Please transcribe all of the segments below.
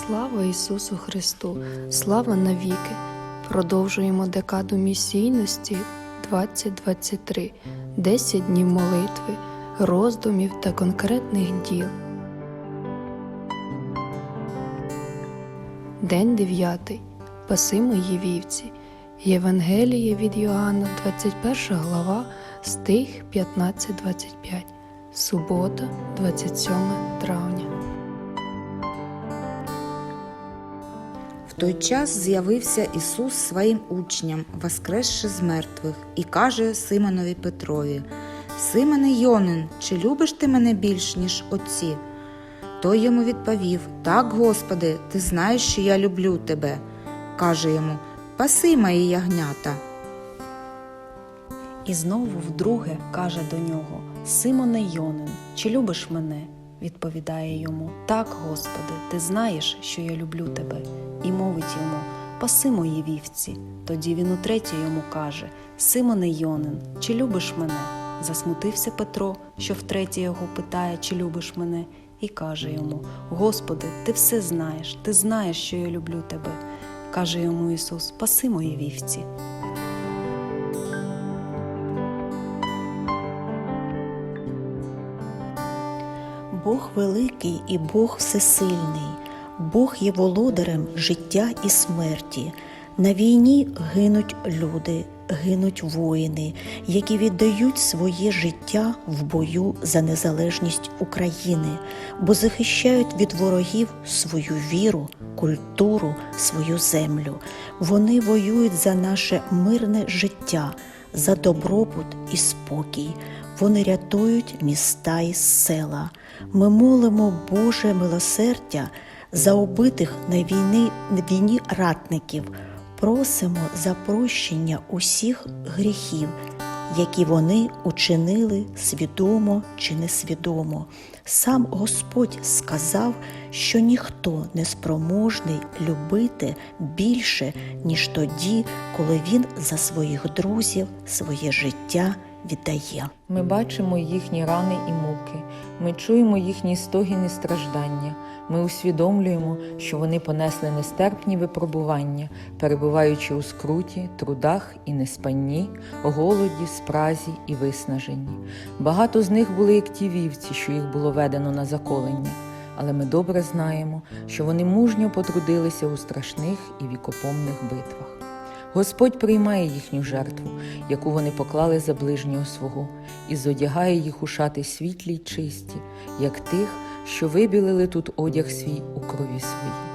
Слава Ісусу Христу! Слава навіки! Продовжуємо декаду місійності 2023, 10 днів молитви, роздумів та конкретних діл. День 9. Паси мої вівці. Євангеліє від Йоанна, 21 глава, стих 15-25. Субота, 27 травня. В той час з'явився Ісус своїм учням, воскресши з мертвих, і каже Симонові Петрові: Симоне Йонин, чи любиш ти мене більш, ніж отці? Той йому відповів: Так, Господи, ти знаєш, що я люблю тебе. Каже йому: Паси мої ягнята. І знову вдруге каже до нього: Симоне Йонин, чи любиш мене? Відповідає йому: Так, Господи, ти знаєш, що я люблю тебе. І мовить йому: Паси мої вівці. Тоді він утретє йому каже: Симоне Йонин, чи любиш мене? Засмутився Петро, що втретє його питає, чи любиш мене, і каже йому: Господи, ти все знаєш, ти знаєш, що я люблю тебе. Каже йому Ісус: Паси мої вівці. Бог великий і Бог всесильний, Бог є володарем життя і смерті. На війні гинуть люди, гинуть воїни, які віддають своє життя в бою за незалежність України, бо захищають від ворогів свою віру, культуру, свою землю. Вони воюють за наше мирне життя, за добробут і спокій. Вони рятують міста і села. Ми молимо Боже милосердя за убитих на війні, на війні ратників. Просимо за прощення усіх гріхів, які вони учинили свідомо чи несвідомо. Сам Господь сказав, що ніхто не спроможний любити більше, ніж тоді, коли він за своїх друзів своє життя віддає. Ми бачимо їхні рани і муки, ми чуємо їхні стогіни страждання. Ми усвідомлюємо, що вони понесли нестерпні випробування, перебуваючи у скруті, трудах і неспанні, голоді, спразі і виснаженні. Багато з них були як ті вівці, що їх було ведено на заколення. Але ми добре знаємо, що вони мужньо потрудилися у страшних і вікопомних битвах. Господь приймає їхню жертву, яку вони поклали за ближнього свого, і зодягає їх у шати світлі й чисті, як тих, що вибілили тут одяг свій у крові своїй.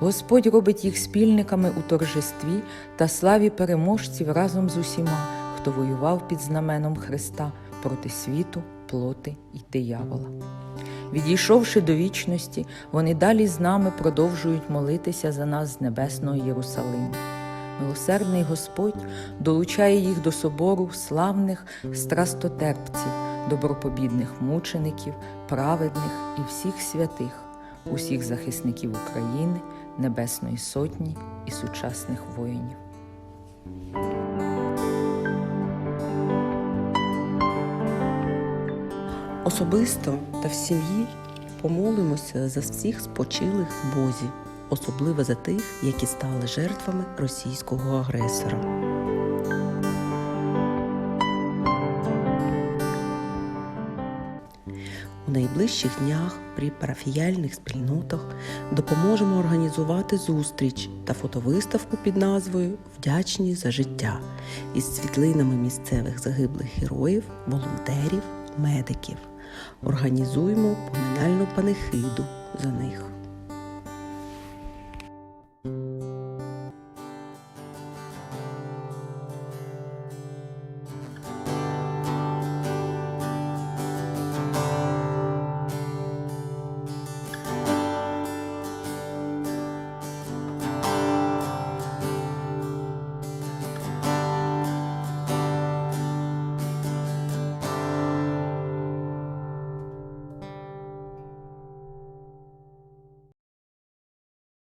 Господь робить їх спільниками у торжестві та славі переможців разом з усіма, хто воював під знаменом Христа проти світу, плоти й диявола. Відійшовши до вічності, вони далі з нами продовжують молитися за нас з небесного Єрусалиму. Милосердний Господь долучає їх до собору славних страстотерпців, добропобідних мучеників, праведних і всіх святих, усіх захисників України, Небесної Сотні і сучасних воїнів. Особисто та в сім'ї помолимося за всіх спочилих в Бозі, особливо за тих, які стали жертвами російського агресора. У найближчих днях при парафіяльних спільнотах допоможемо організувати зустріч та фотовиставку під назвою Вдячні за життя із світлинами місцевих загиблих героїв, волонтерів, медиків. Організуємо поминальну панихиду за них.